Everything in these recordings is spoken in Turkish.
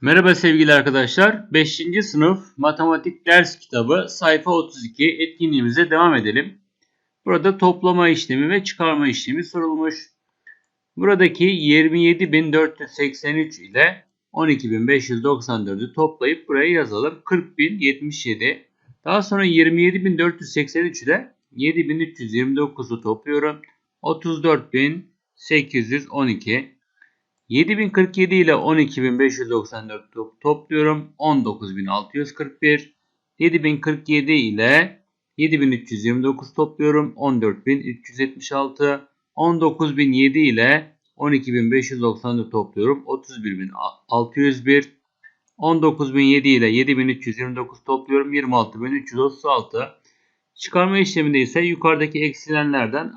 Merhaba sevgili arkadaşlar. 5. sınıf matematik ders kitabı sayfa 32 etkinliğimize devam edelim. Burada toplama işlemi ve çıkarma işlemi sorulmuş. Buradaki 27.483 ile 12.594'ü toplayıp buraya yazalım. 40.077. Daha sonra 27.483 ile 7.329'u topluyorum. 34.812. 7047 ile 12594 top topluyorum. 19641. 7047 ile 7329 topluyorum. 14376. 19007 ile 12594 topluyorum. 31601. 19007 ile 7329 topluyorum. 26336. Çıkarma işleminde ise yukarıdaki eksilenlerden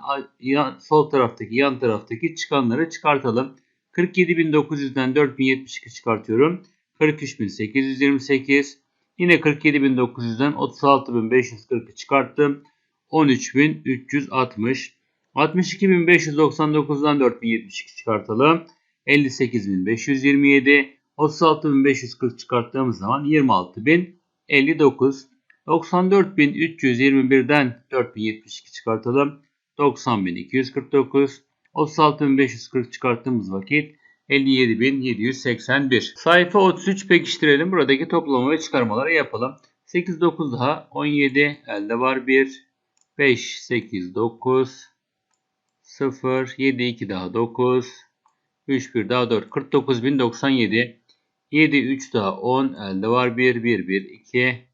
sol taraftaki yan taraftaki çıkanları çıkartalım. 47.900'den 4072 çıkartıyorum. 43.828. Yine 47.900'den 36.540'ı çıkarttım. 13.360. 62.599'dan 4072 çıkartalım. 58.527. 36.540 çıkarttığımız zaman 26.059. 94.321'den 4072 çıkartalım. 90.249. 36.540 çıkarttığımız vakit 57.781. Sayfa 33 pekiştirelim. Buradaki toplama ve çıkarmaları yapalım. 8, 9 daha 17. Elde var 1. 5, 8, 9. 0, 7, 2 daha 9. 3, 1 daha 4. 49.097. 7, 3 daha 10. Elde var 1, 1, 1, 2.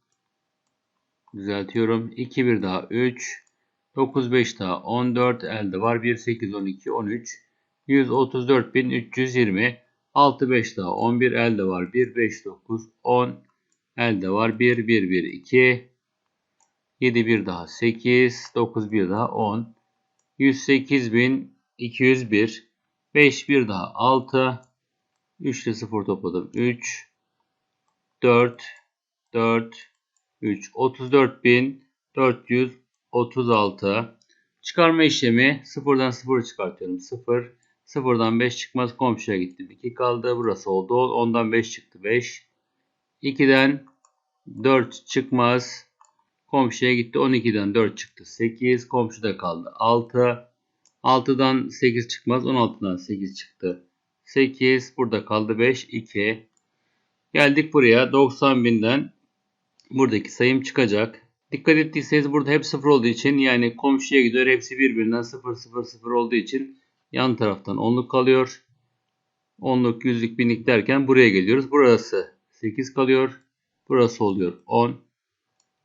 Düzeltiyorum. 2, 1 daha 3. 9 5 daha 14 elde var. 1 8 12 13 134.320 6 5 daha 11 elde var. 1 5 9 10 elde var. 1 1 1 2 7 1 daha 8 9 1 daha 10 108.201 5 1 daha 6 3 ile 0 topladım 3 4 4 3 34.400 36. Çıkarma işlemi sıfırdan 0 çıkartıyorum. 0. Sıfırdan 5 çıkmaz. Komşuya gitti. 2 kaldı. Burası oldu. 10'dan 5 çıktı. 5. 2'den 4 çıkmaz. Komşuya gitti. 12'den 4 çıktı. 8. Komşuda kaldı. 6. 6'dan 8 çıkmaz. 16'dan 8 çıktı. 8. Burada kaldı 5. 2. Geldik buraya. 90.000'den buradaki sayım çıkacak. Dikkat ettiyseniz burada hep 0 olduğu için yani komşuya gidiyor. Hepsi birbirinden 0 0 0 olduğu için yan taraftan onluk kalıyor. Onluk, yüzlük, binlik derken buraya geliyoruz. Burası 8 kalıyor. Burası oluyor 10.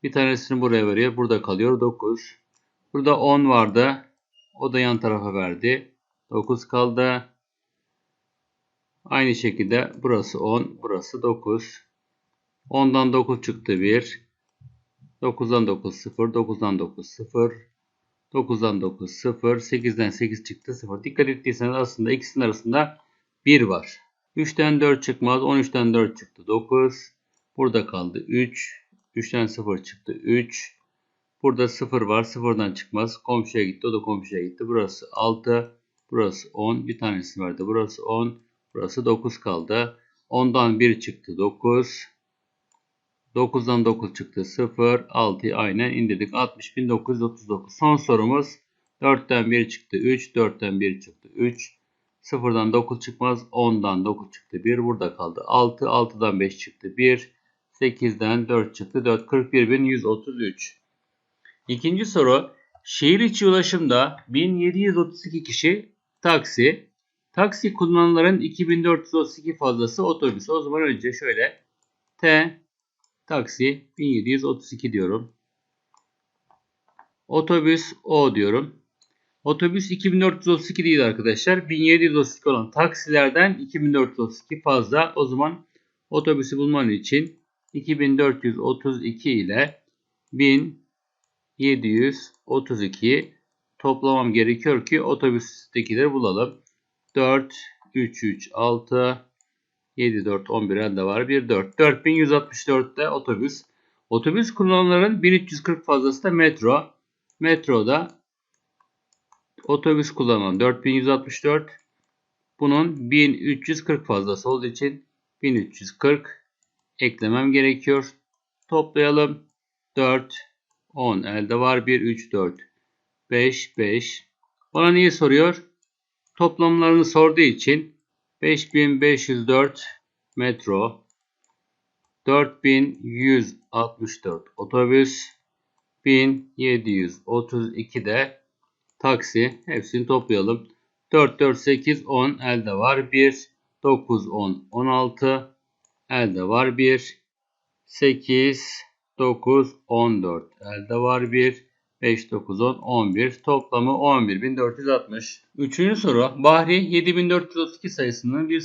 Bir tanesini buraya veriyor. Burada kalıyor 9. Burada 10 vardı. O da yan tarafa verdi. 9 kaldı. Aynı şekilde burası 10. Burası 9. 10'dan 9 çıktı 1. 9'dan 9 0, 9'dan 9 0, 9'dan 9 0, 8'den 8 çıktı 0. Dikkat ettiyseniz aslında ikisinin arasında 1 var. 3'ten 4 çıkmaz. 13'ten 4 çıktı 9. Burada kaldı 3. 3'ten 0 çıktı 3. Burada 0 var. 0'dan çıkmaz. Komşuya gitti. O da komşuya gitti. Burası 6. Burası 10. Bir tanesi vardı. Burası 10. Burası 9 kaldı. 10'dan 1 çıktı 9. 9'dan 9 çıktı 0. 6'yı aynen indirdik. 60.939. Son sorumuz 4'ten 1 çıktı 3. 4'ten 1 çıktı 3. 0'dan 9 çıkmaz. 10'dan 9 çıktı 1. Burada kaldı 6. 6'dan 5 çıktı 1. 8'den 4 çıktı 4. 41.133. İkinci soru. Şehir içi ulaşımda 1732 kişi taksi. Taksi kullananların 2432 fazlası otobüs. O zaman önce şöyle T Taksi 1732 diyorum. Otobüs O diyorum. Otobüs 2432 değil arkadaşlar. 1732 olan taksilerden 2432 fazla. O zaman otobüsü bulman için 2432 ile 1732 toplamam gerekiyor ki otobüstekileri bulalım. 4, 3, 3, 6, 7, 4, 11 elde var. 1, 4. 4164'te otobüs. Otobüs kullananların 1340 fazlası da metro. Metroda otobüs kullanan 4164. Bunun 1340 fazlası olduğu için 1340 eklemem gerekiyor. Toplayalım. 4, 10 elde var. 1, 3, 4, 5, 5. Bana niye soruyor? Toplamlarını sorduğu için 5504 metro, 4164 otobüs, 1732 de taksi. Hepsini toplayalım. 4, 4, 8, 10 elde var. 1, 9, 10, 16 elde var. 1, 8, 9, 14 elde var. 1, 5, 9, 10, 11. Toplamı 11.460. Üçüncü soru. Bahri 7432 sayısının bir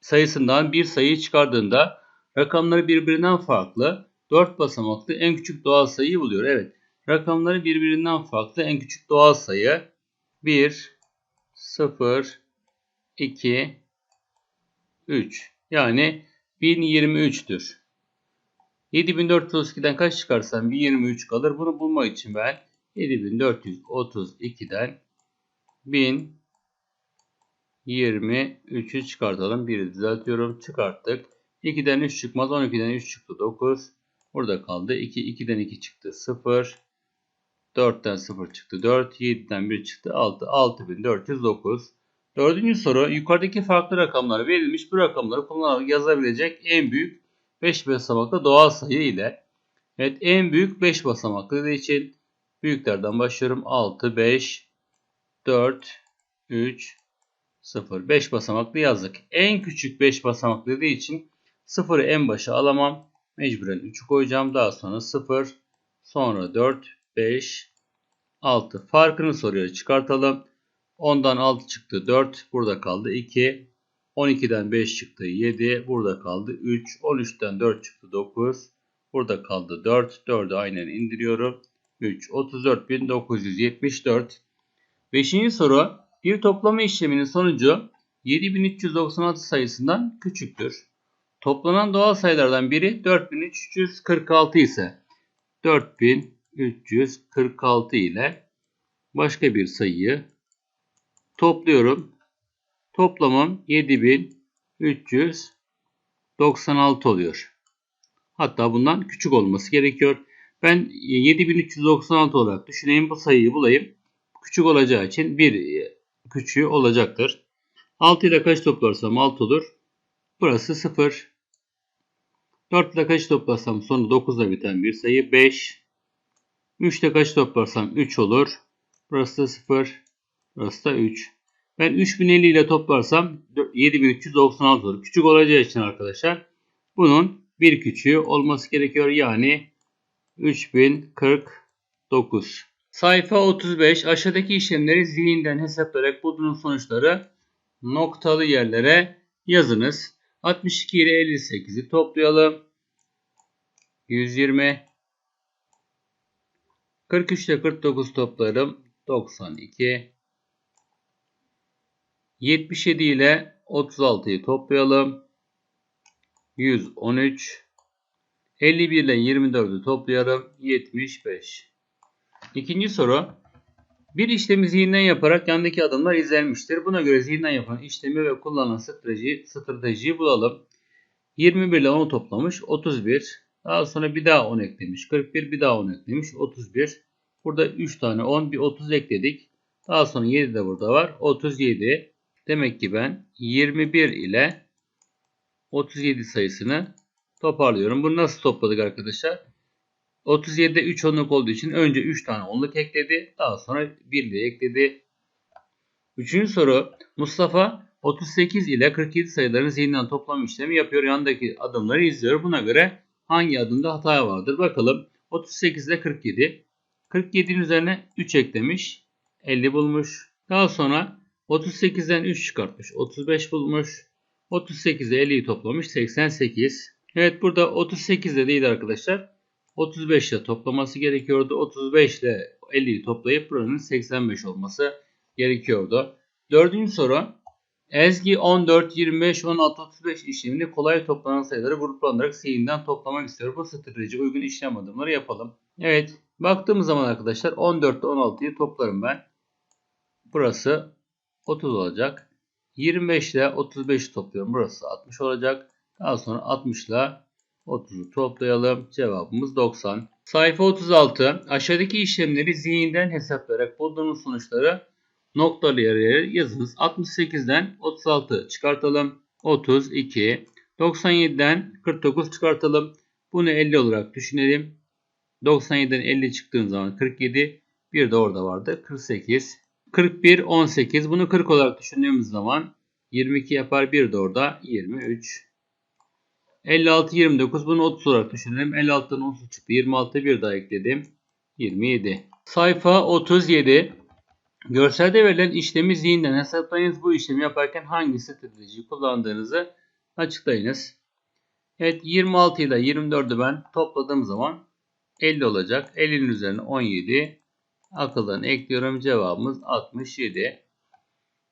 sayısından bir sayıyı çıkardığında rakamları birbirinden farklı 4 basamaklı en küçük doğal sayıyı buluyor. Evet. Rakamları birbirinden farklı en küçük doğal sayı 1, 0, 2, 3. Yani 1023'tür. 7432'den kaç çıkarsam 1023 kalır. Bunu bulmak için ben 7432'den 1023'ü çıkartalım. Biri düzeltiyorum. Çıkarttık. 2'den 3 çıkmaz. 12'den 3 çıktı 9. Burada kaldı. 2, 2'den 2 çıktı 0. 4'ten 0 çıktı 4. 7'den 1 çıktı 6. 6409. Dördüncü soru. Yukarıdaki farklı rakamlar verilmiş. Bu rakamları kullanarak yazabilecek en büyük 5 basamaklı doğal sayı ile Evet en büyük 5 basamaklı için büyüklerden başlıyorum. 6, 5, 4, 3, 0. 5 basamaklı yazdık. En küçük 5 basamaklı için 0'ı en başa alamam. Mecburen 3'ü koyacağım. Daha sonra 0, sonra 4, 5, 6. Farkını soruyor. Çıkartalım. 10'dan 6 çıktı 4. Burada kaldı 2. 12'den 5 çıktı 7. Burada kaldı 3. 13'ten 4 çıktı 9. Burada kaldı 4. 4'ü aynen indiriyorum. 3. 34.974. Beşinci soru. Bir toplama işleminin sonucu 7396 sayısından küçüktür. Toplanan doğal sayılardan biri 4346 ise 4346 ile başka bir sayıyı topluyorum. Toplamım 7396 oluyor. Hatta bundan küçük olması gerekiyor. Ben 7396 olarak düşüneyim. Bu sayıyı bulayım. Küçük olacağı için bir küçüğü olacaktır. 6 ile kaç toplarsam 6 olur. Burası 0. 4 ile kaç toplarsam sonu 9 ile biten bir sayı 5. 3 ile kaç toplarsam 3 olur. Burası da 0. Burası da 3. Ben 3050 ile toplarsam 7396 olur. Küçük olacağı için arkadaşlar bunun bir küçüğü olması gerekiyor. Yani 3049. Sayfa 35. Aşağıdaki işlemleri zihinden hesaplayarak bulduğunuz sonuçları noktalı yerlere yazınız. 62 ile 58'i toplayalım. 120. 43 ile 49 toplarım. 92. 77 ile 36'yı toplayalım. 113. 51 ile 24'ü toplayalım. 75. İkinci soru. Bir işlemi zihinden yaparak yandaki adımlar izlenmiştir. Buna göre zihinden yapan işlemi ve kullanılan strateji, stratejiyi bulalım. 21 ile 10'u toplamış. 31. Daha sonra bir daha 10 eklemiş. 41 bir daha 10 eklemiş. 31. Burada 3 tane 10 bir 30 ekledik. Daha sonra 7 de burada var. 37. Demek ki ben 21 ile 37 sayısını toparlıyorum. Bunu nasıl topladık arkadaşlar? 37'de 3 onluk olduğu için önce 3 tane onluk ekledi. Daha sonra 1 de ekledi. Üçüncü soru. Mustafa 38 ile 47 sayıların zihinden toplam işlemi yapıyor. Yanındaki adımları izliyor. Buna göre hangi adımda hata vardır? Bakalım. 38 ile 47. 47'nin üzerine 3 eklemiş. 50 bulmuş. Daha sonra 38'den 3 çıkartmış. 35 bulmuş. 38 ile 50'yi toplamış. 88. Evet burada 38 de değil arkadaşlar. 35 ile toplaması gerekiyordu. 35 ile 50'yi toplayıp buranın 85 olması gerekiyordu. Dördüncü soru. Ezgi 14, 25, 16, 35 işlemini kolay toplanan sayıları gruplanarak zihinden toplamak istiyor. Bu strateji uygun işlem adımları yapalım. Evet. Baktığımız zaman arkadaşlar 14 ile 16'yı toplarım ben. Burası 30 olacak. 25 ile 35'i topluyorum. Burası 60 olacak. Daha sonra 60 ile 30'u toplayalım. Cevabımız 90. Sayfa 36. Aşağıdaki işlemleri zihinden hesaplayarak bulduğunuz sonuçları noktalı yere yazınız. 68'den 36 çıkartalım. 32. 97'den 49 çıkartalım. Bunu 50 olarak düşünelim. 97'den 50 çıktığın zaman 47. Bir de orada vardı. 48. 41, 18. Bunu 40 olarak düşündüğümüz zaman 22 yapar. Bir de orada 23. 56, 29. Bunu 30 olarak düşünelim. 56'dan 30 çıktı. 26 bir daha ekledim. 27. Sayfa 37. Görselde verilen işlemi zihinden hesaplayınız. Bu işlemi yaparken hangi stratejiyi kullandığınızı açıklayınız. Evet 26 ile 24'ü ben topladığım zaman 50 olacak. 50'nin üzerine 17. Akıldan ekliyorum. Cevabımız 67.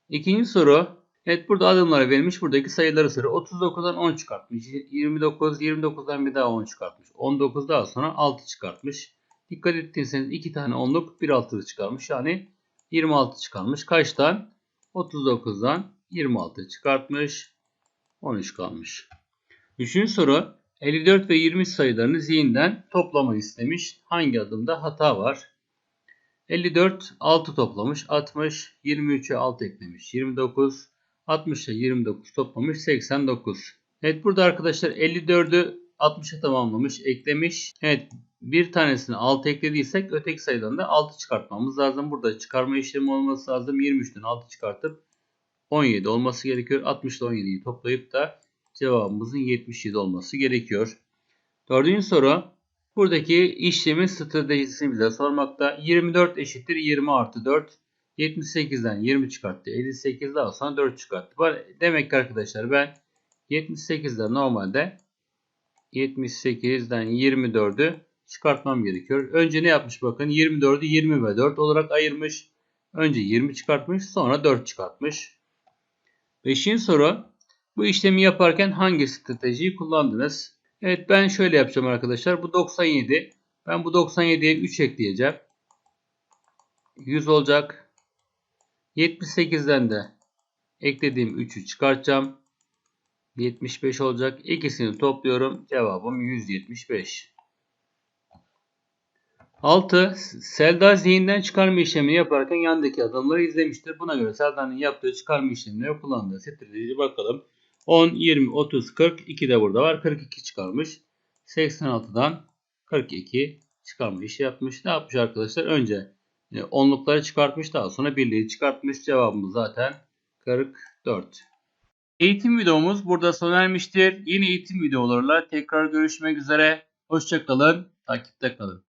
İkinci soru. Evet burada adımlar verilmiş. Buradaki sayıları soruyor. 39'dan 10 çıkartmış. 29, 29'dan bir daha 10 çıkartmış. 19 daha sonra 6 çıkartmış. Dikkat ettiyseniz 2 tane 10'luk bir altılı çıkarmış. Yani 26 çıkarmış. Kaçtan? 39'dan 26 çıkartmış. 13 kalmış. Üçüncü soru. 54 ve 20 sayılarını zihinden toplama istemiş. Hangi adımda hata var? 54 6 toplamış 60 23'e 6 eklemiş 29 60 ile 29 toplamış 89. Evet burada arkadaşlar 54'ü 60'a tamamlamış eklemiş. Evet bir tanesini 6 eklediysek öteki sayıdan da 6 çıkartmamız lazım. Burada çıkarma işlemi olması lazım. 23'ten 6 çıkartıp 17 olması gerekiyor. 60 ile 17'yi toplayıp da cevabımızın 77 olması gerekiyor. Dördüncü soru. Buradaki işlemin stratejisini bize sormakta. 24 eşittir 20 artı 4. 78'den 20 çıkarttı. 58 daha sonra 4 çıkarttı. Demek ki arkadaşlar ben 78'den normalde 78'den 24'ü çıkartmam gerekiyor. Önce ne yapmış bakın 24'ü 20 ve 4 olarak ayırmış. Önce 20 çıkartmış sonra 4 çıkartmış. Beşinci soru. Bu işlemi yaparken hangi stratejiyi kullandınız? Evet ben şöyle yapacağım arkadaşlar. Bu 97. Ben bu 97'ye 3 ekleyeceğim. 100 olacak. 78'den de eklediğim 3'ü çıkartacağım. 75 olacak. İkisini topluyorum. Cevabım 175. 6. Selda zihinden çıkarma işlemini yaparken yandaki adımları izlemiştir. Buna göre Selda'nın yaptığı çıkarma işlemleri kullandığı strateji bakalım. 10, 20, 30, 40. 2 de burada var. 42 çıkarmış. 86'dan 42 çıkarma işi yapmış. Ne yapmış arkadaşlar? Önce e, onlukları çıkartmış. Daha sonra birliği çıkartmış. Cevabımız zaten 44. Eğitim videomuz burada sona ermiştir. Yeni eğitim videolarıyla tekrar görüşmek üzere. Hoşçakalın. Takipte kalın.